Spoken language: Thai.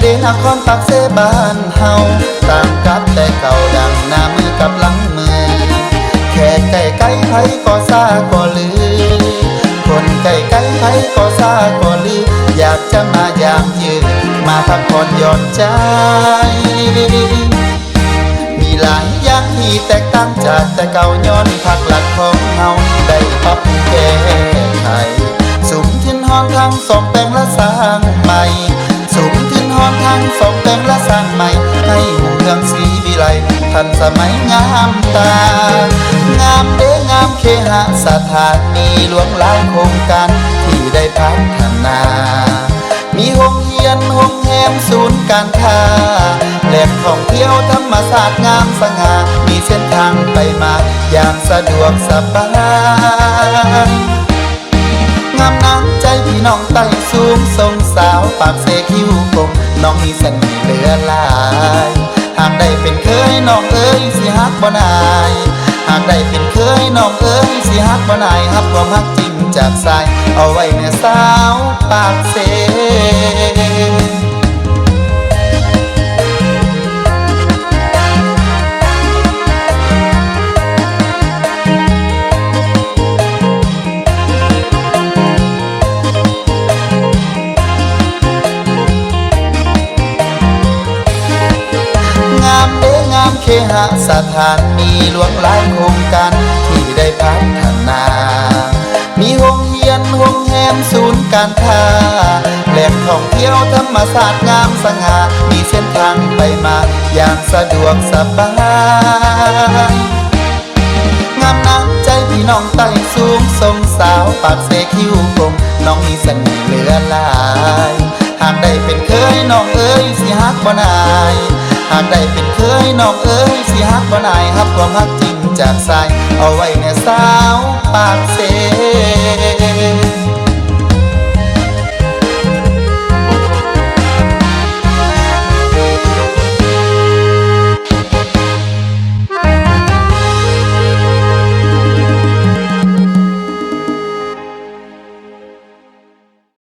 เดนครปักเสบ้านเฮาต่างกับแต่เก่าดังหน้ามือกับหลังมือ แค่ไก่ไก่ไผก็ซาก็ลือ คนไก่ไก่ไผก็ซาก็ลือ อยากจะมายามยืนมาพักผ่อนหย่อนใจ มีหลายอย่างที่แตกต่างจากแต่เก่าย้อนพักหลักของเฮาได้ปรับแก้ไขสุมทินหอนทางสองแปลงและสร้าง สองแปลงและสร้างใหม่ ให้หูเมืองสีวิไลทันสมัยงามตา งามเด้งามเคหสถานมีหลวงหลายโครงการที่ได้พัฒนา มีโรงเรียนโรงแรมศูนย์การค้าแหล่งท่องเที่ยวธรรมศาสตร์งามสง่ามีเส้นทางไปมา อย่างสะดวกสบายงามน้ำใจพี่น้องไต่สูงทรงสาวปากเสคิ้วคม น้องมีเสน่ห์เหลือหลายหากได้เป็นเคยน้องเอ้ยสิฮักบ่นายหากได้เป็นเคยน้องเอ้ยสิฮักบ่นายฮักความฮักจริงจากสายเอาไว้ในสาวปากเส สถานมีหลวงหลายโครงการที่ได้พัฒนา มีโรงเรียนโรงแรมศูนย์การค้าแหล่งท่องเที่ยวธรรมศาสตร์งามสง่ามีเส้นทางไปมาอย่างสะดวกสบายงามน้ำใจพี่น้องไต่สูงทรงสาวปากเสคิ้วคมน้องมีเสน่ห์เหลือหลาย หากได้เป็นเคยน้องเอ้ยสิฮักบ่นาย หากได้เป็นเคยน้องเอ๋ยสิฮักบ่นายฮับความฮักจริงจากสายเอาไว้แน่สาวปากเส